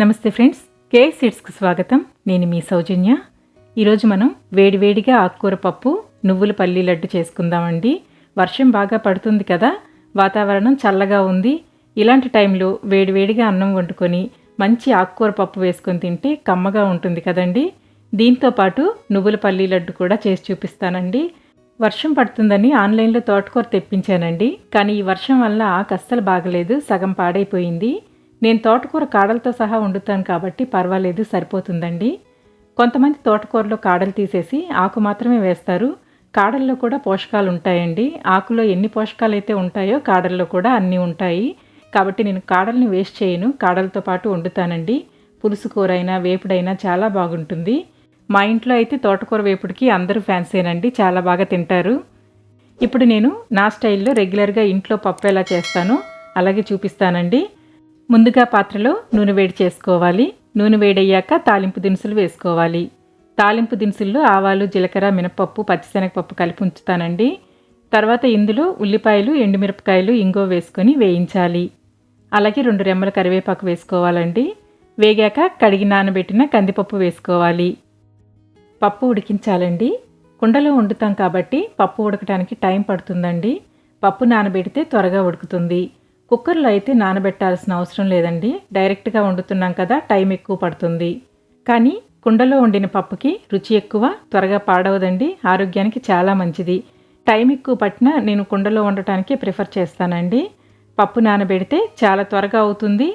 నమస్తే ఫ్రెండ్స్ కే సీడ్స్కు స్వాగతం. నేను మీ సౌజన్య. ఈరోజు మనం వేడివేడిగా ఆకుకూర పప్పు నువ్వుల పల్లి లడ్డు చేసుకుందామండి. వర్షం బాగా పడుతుంది కదా వాతావరణం చల్లగా ఉంది. ఇలాంటి టైంలో వేడివేడిగా అన్నం వండుకొని మంచి ఆకుకూర పప్పు వేసుకొని తింటే కమ్మగా ఉంటుంది కదండి. దీంతో పాటు నువ్వుల పల్లి లడ్డు కూడా చేసి చూపిస్తానండి. వర్షం పడుతుందని ఆన్లైన్లో తోటకూర తెప్పించానండి. కానీ ఈ వర్షం వల్ల ఆకు అస్సలు బాగలేదు సగం పాడైపోయింది. నేను తోటకూర కాడలతో సహా వండుతాను కాబట్టి పర్వాలేదు సరిపోతుందండి. కొంతమంది తోటకూరలో కాడలు తీసేసి ఆకు మాత్రమే వేస్తారు. కాడల్లో కూడా పోషకాలు ఉంటాయండి. ఆకులో ఎన్ని పోషకాలు అయితే ఉంటాయో కాడల్లో కూడా అన్నీ ఉంటాయి. కాబట్టి నేను కాడల్ని వేస్ట్ చేయను. కాడలతో పాటు వండుతానండి. పులుసు కూర అయినా వేపుడైనా చాలా బాగుంటుంది. మా ఇంట్లో అయితే తోటకూర వేపుడికి అందరూ ఫ్యాన్సేనండి. చాలా బాగా తింటారు. ఇప్పుడు నేను నా స్టైల్లో రెగ్యులర్గా ఇంట్లో పప్పు ఎలా చేస్తానో అలాగే చూపిస్తానండి. ముందుగా పాత్రలో నూనె వేడి చేసుకోవాలి. నూనె వేడయ్యాక తాలింపు దినుసులు వేసుకోవాలి. తాలింపు దినుసుల్లో ఆవాలు జీలకర్ర మినపప్పు పచ్చిశనగపప్పు కలిపి ఉంచుతానండి. తర్వాత ఇందులో ఉల్లిపాయలు ఎండుమిరపకాయలు ఇంగో వేసుకొని వేయించాలి. అలాగే రెండు రెమ్మల కరివేపాకు వేసుకోవాలండి. వేగాక కడిగి నానబెట్టిన కందిపప్పు వేసుకోవాలి. పప్పు ఉడికించాలండి. కుండలో వండుతాం కాబట్టి పప్పు ఉడకడానికి టైం పడుతుందండి. పప్పు నానబెడితే త్వరగా ఉడుకుతుంది. కుక్కర్లో అయితే నానబెట్టాల్సిన అవసరం లేదండి. డైరెక్ట్గా వండుతున్నాం కదా టైం ఎక్కువ పడుతుంది. కానీ కుండలో వండిన పప్పుకి రుచి ఎక్కువ త్వరగా పాడవదండి. ఆరోగ్యానికి చాలా మంచిది. టైం ఎక్కువ పట్టినా నేను కుండలో వండటానికి ప్రిఫర్ చేస్తానండి. పప్పు నానబెడితే చాలా త్వరగా అవుతుంది.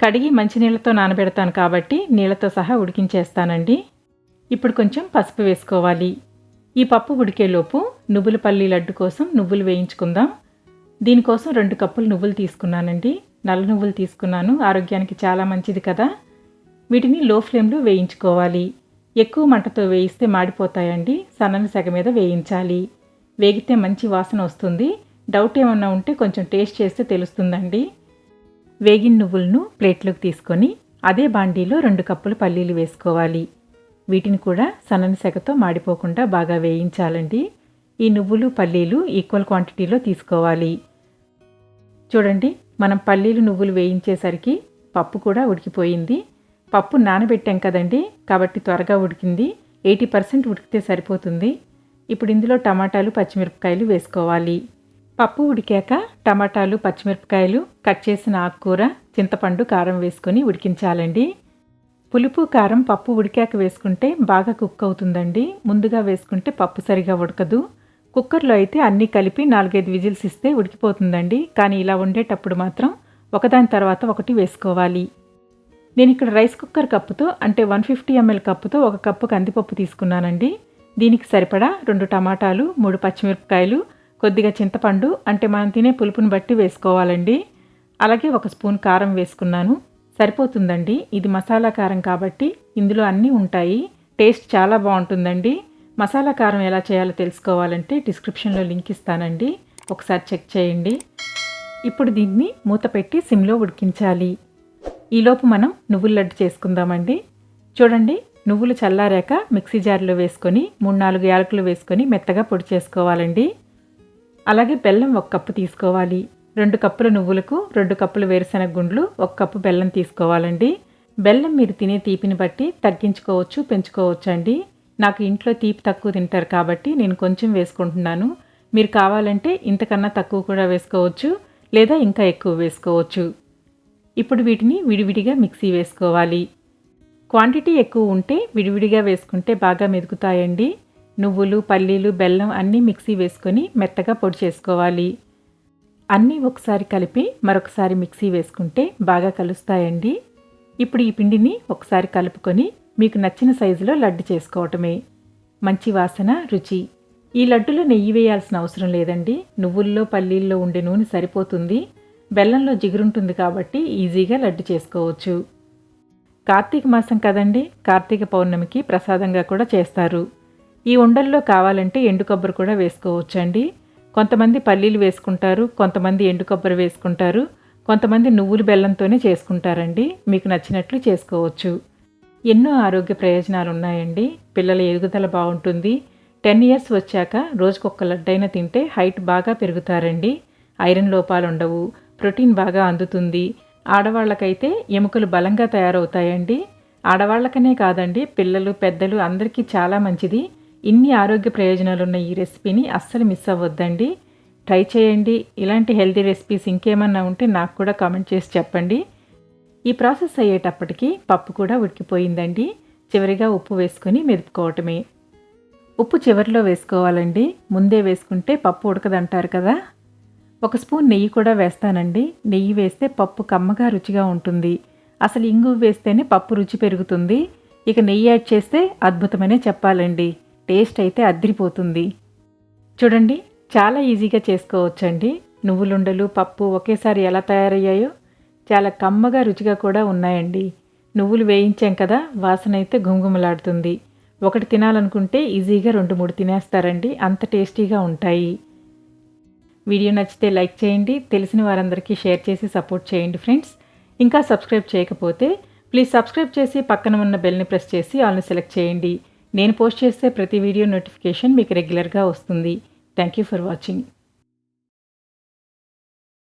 కడిగి మంచినీళ్ళతో నానబెడతాను కాబట్టి నీళ్ళతో సహా ఉడికించేస్తానండి. ఇప్పుడు కొంచెం పసుపు వేసుకోవాలి. ఈ పప్పు ఉడికేలోపు నువ్వుల పల్లి లడ్డు కోసం నువ్వులు వేయించుకుందాం. దీనికోసం రెండు కప్పులు నువ్వులు తీసుకున్నానండి. నల్ల నువ్వులు తీసుకున్నాను. ఆరోగ్యానికి చాలా మంచిది కదా. వీటిని లో ఫ్లేమ్లో వేయించుకోవాలి. ఎక్కువ మంటతో వేయిస్తే మాడిపోతాయండి. సన్నని సెగ మీద వేయించాలి. వేగితే మంచి వాసన వస్తుంది. డౌట్ ఏమన్నా ఉంటే కొంచెం టేస్ట్ చేస్తే తెలుస్తుందండి. వేగిన నువ్వులను ప్లేట్లోకి తీసుకొని అదే బాండీలో రెండు కప్పులు పల్లీలు వేసుకోవాలి. వీటిని కూడా సన్నని సెగతో మాడిపోకుండా బాగా వేయించాలండి. ఈ నువ్వులు పల్లీలు ఈక్వల్ క్వాంటిటీలో తీసుకోవాలి. చూడండి మనం పల్లీలు నువ్వులు వేయించేసరికి పప్పు కూడా ఉడికిపోయింది. పప్పు నానబెట్టాం కదండి కాబట్టి త్వరగా ఉడికింది. ఎయిటీ పర్సెంట్ ఉడికితే సరిపోతుంది. ఇప్పుడు ఇందులో టమాటాలు పచ్చిమిరపకాయలు వేసుకోవాలి. పప్పు ఉడికాక టమాటాలు పచ్చిమిరపకాయలు కట్ చేసిన ఆకుకూర చింతపండు కారం వేసుకొని ఉడికించాలండి. పులుపు కారం పప్పు ఉడికాక వేసుకుంటే బాగా కుక్ అవుతుందండి. ముందుగా వేసుకుంటే పప్పు సరిగా ఉడకదు. కుక్కర్లో అయితే అన్నీ కలిపి నాలుగైదు విజిల్స్ ఇస్తే ఉడికిపోతుందండి. కానీ ఇలా వండేటప్పుడు మాత్రం ఒకదాని తర్వాత ఒకటి వేసుకోవాలి. నేను ఇక్కడ రైస్ కుక్కర్ కప్పుతో అంటే వన్ ఫిఫ్టీ ఎంఎల్ కప్పుతో ఒక కప్పు కందిపప్పు తీసుకున్నానండి. దీనికి సరిపడా రెండు టమాటాలు మూడు పచ్చిమిరపకాయలు కొద్దిగా చింతపండు అంటే మనం తినే పులుపుని బట్టి వేసుకోవాలండి. అలాగే ఒక స్పూన్ కారం వేసుకున్నాను. సరిపోతుందండి. ఇది మసాలా కారం కాబట్టి ఇందులో అన్నీ ఉంటాయి. టేస్ట్ చాలా బాగుంటుందండి. మసాలా కారం ఎలా చేయాలో తెలుసుకోవాలంటే డిస్క్రిప్షన్లో లింక్ ఇస్తానండి. ఒకసారి చెక్ చేయండి. ఇప్పుడు దీన్ని మూత పెట్టి సిమ్లో ఉడికించాలి. ఈలోపు మనం నువ్వుల లడ్డు చేసుకుందామండి. చూడండి నువ్వులు చల్లారాక మిక్సీ జార్లో వేసుకొని మూడు నాలుగు యాలకులు వేసుకొని మెత్తగా పొడి చేసుకోవాలండి. అలాగే బెల్లం ఒక కప్పు తీసుకోవాలి. రెండు కప్పుల నువ్వులకు రెండు కప్పుల వేరుశనగ గుండ్లు ఒక కప్పు బెల్లం తీసుకోవాలండి. బెల్లం మీరు తినే తీపిని బట్టి తగ్గించుకోవచ్చు పెంచుకోవచ్చు అండి నాకు ఇంట్లో తీపి తక్కువ తింటారు కాబట్టి నేను కొంచెం వేసుకుంటున్నాను. మీరు కావాలంటే ఇంతకన్నా తక్కువ కూడా వేసుకోవచ్చు లేదా ఇంకా ఎక్కువ వేసుకోవచ్చు. ఇప్పుడు వీటిని విడివిడిగా మిక్సీ వేసుకోవాలి. క్వాంటిటీ ఎక్కువ ఉంటే విడివిడిగా వేసుకుంటే బాగా మెదుగుతాయండి. నువ్వులు పల్లీలు బెల్లం అన్నీ మిక్సీ వేసుకొని మెత్తగా పొడి చేసుకోవాలి. అన్నీ ఒకసారి కలిపి మరొకసారి మిక్సీ వేసుకుంటే బాగా కలుస్తాయండి. ఇప్పుడు ఈ పిండిని ఒకసారి కలుపుకొని మీకు నచ్చిన సైజులో లడ్డు చేసుకోవటమే. మంచి వాసన రుచి. ఈ లడ్డులో నెయ్యి వేయాల్సిన అవసరం లేదండి. నువ్వుల్లో పల్లీల్లో ఉండే నూనె సరిపోతుంది. బెల్లంలో జిగురుంటుంది కాబట్టి ఈజీగా లడ్డు చేసుకోవచ్చు. కార్తీక మాసం కదండి? కార్తీక పౌర్ణమికి ప్రసాదంగా కూడా చేస్తారు. ఈ ఉండల్లో కావాలంటే ఎండు కొబ్బరి కూడా వేసుకోవచ్చండి. కొంతమంది పల్లీలు వేసుకుంటారు కొంతమంది ఎండు కొబ్బరి వేసుకుంటారు కొంతమంది నువ్వులు బెల్లంతోనే చేసుకుంటారండి. మీకు నచ్చినట్లు చేసుకోవచ్చు. ఎన్నో ఆరోగ్య ప్రయోజనాలు ఉన్నాయండి. పిల్లల ఎదుగుదల బాగుంటుంది. టెన్ ఇయర్స్ వచ్చాక రోజుకొక లడ్డైనా తింటే హైట్ బాగా పెరుగుతారండి. ఐరన్ లోపాలు ఉండవు. ప్రోటీన్ బాగా అందుతుంది. ఆడవాళ్ళకైతే ఎముకలు బలంగా తయారవుతాయండి. ఆడవాళ్ళకనే కాదండి పిల్లలు పెద్దలు అందరికీ చాలా మంచిది. ఇన్ని ఆరోగ్య ప్రయోజనాలు ఉన్న ఈ రెసిపీని అస్సలు మిస్ అవ్వద్దండి. ట్రై చేయండి. ఇలాంటి హెల్తీ రెసిపీస్ ఇంకేమన్నా ఉంటే నాకు కూడా కామెంట్ చేసి చెప్పండి. ఈ ప్రాసెస్ అయ్యేటప్పటికి పప్పు కూడా ఉడికిపోయిందండి. చివరిగా ఉప్పు వేసుకొని మెదుపుకోవటమే. ఉప్పు చివరిలో వేసుకోవాలండి. ముందే వేసుకుంటే పప్పు ఉడకదంటారు కదా. ఒక స్పూన్ నెయ్యి కూడా వేస్తానండి. నెయ్యి వేస్తే పప్పు కమ్మగా రుచిగా ఉంటుంది. అసలు ఇంగు వేస్తేనే పప్పు రుచి పెరుగుతుంది. ఇక నెయ్యి యాడ్ చేస్తే అద్భుతమనే చెప్పాలండి. టేస్ట్ అయితే అద్రిపోతుంది చూడండి చాలా ఈజీగా చేసుకోవచ్చండి. నువ్వులుండలు పప్పు ఒకేసారి ఎలా తయారయ్యాయో చాలా కమ్మగా రుచిగా కూడా ఉన్నాయండి. నువ్వులు వేయించాం కదా వాసన అయితే గుమగుమలాడుతుంది ఒకటి తినాలనుకుంటే ఈజీగా రెండు మూడు తినేస్తారండి. అంత టేస్టీగా ఉంటాయి. వీడియో నచ్చితే లైక్ చేయండి. తెలిసిన వారందరికీ షేర్ చేసి సపోర్ట్ చేయండి ఫ్రెండ్స్. ఇంకా సబ్స్క్రైబ్ చేయకపోతే ప్లీజ్ సబ్స్క్రైబ్ చేసి పక్కన ఉన్న బెల్ని ప్రెస్ చేసి ఆల్ని సెలెక్ట్ చేయండి. నేను పోస్ట్ చేస్తే ప్రతి వీడియో నోటిఫికేషన్ మీకు రెగ్యులర్గా వస్తుంది. Thank you for watching.